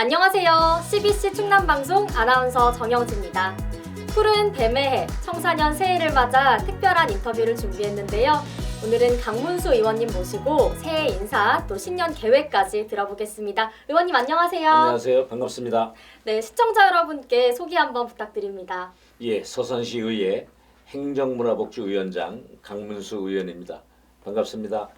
안녕하세요. CBC 충남방송 아나운서 정영지입니다. 푸른 뱀의 해, 청사년 새해를 맞아 특별한 인터뷰를 준비했는데요. 오늘은 강문수 의원님 모시고 새해 인사 또 신년 계획까지 들어보겠습니다. 의원님 안녕하세요. 안녕하세요. 반갑습니다. 네, 시청자 여러분께 소개 한번 부탁드립니다. 예, 서산시 의회 행정문화복지위원장 강문수 의원입니다. 반갑습니다.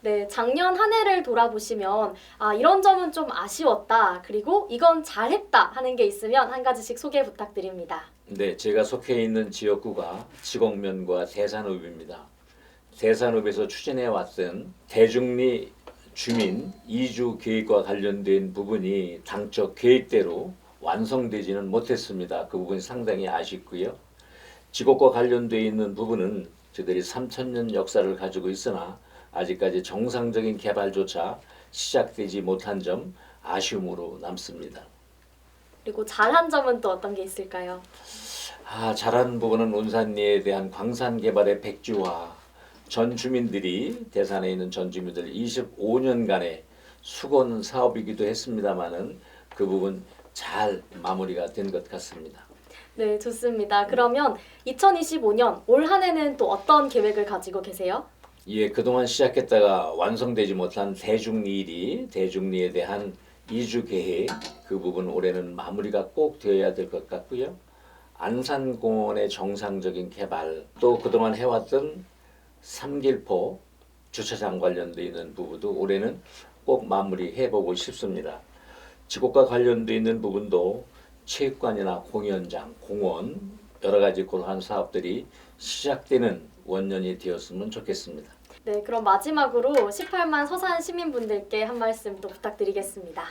네, 작년 한 해를 돌아보시면 아, 이런 점은 좀 아쉬웠다. 그리고 이건 잘했다 하는 게 있으면 한 가지씩 소개 부탁드립니다. 네, 제가 속해 있는 지역구가 지곡면과 대산읍입니다. 대산읍에서 추진해 왔던 대중리 주민 이주 계획과 관련된 부분이 당초 계획대로 완성되지는 못했습니다. 그 부분이 상당히 아쉽고요. 지곡과 관련돼 있는 부분은 저들이 3천년 역사를 가지고 있으나 아직까지 정상적인 개발조차 시작되지 못한 점 아쉬움으로 남습니다. 그리고 잘한 점은 또 어떤 게 있을까요? 아, 잘한 부분은 온산리에 대한 광산 개발의 백지화. 전 주민들이 대산에 있는 전 주민들 25년간의 수건 사업이기도 했습니다만은 그 부분 잘 마무리가 된 것 같습니다. 네, 좋습니다. 그러면 2025년 올 한 해는 또 어떤 계획을 가지고 계세요? 예, 그동안 시작했다가 완성되지 못한 대중리일이 대중리에 대한 이주 계획 그 부분 올해는 마무리가 꼭 되어야 될 것 같고요. 안산공원의 정상적인 개발 또 그동안 해왔던 삼길포 주차장 관련돼 있는 부분도 올해는 꼭 마무리해 보고 싶습니다. 지곡과 관련돼 있는 부분도 체육관이나 공연장, 공원 여러 가지 그러한 사업들이 시작되는 원년이 되었으면 좋겠습니다. 네, 그럼 마지막으로 18만 서산 시민분들께 한 말씀 또 부탁드리겠습니다.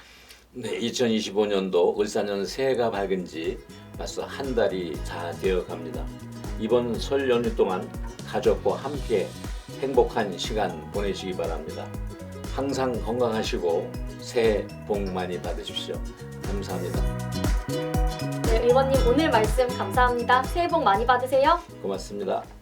네, 2025년도 을사년 새해가 밝은 지 벌써 한 달이 다 되어 갑니다. 이번 설 연휴 동안 가족과 함께 행복한 시간 보내시기 바랍니다. 항상 건강하시고 새해 복 많이 받으십시오. 감사합니다. 네, 의원님 오늘 말씀 감사합니다. 새해 복 많이 받으세요. 고맙습니다.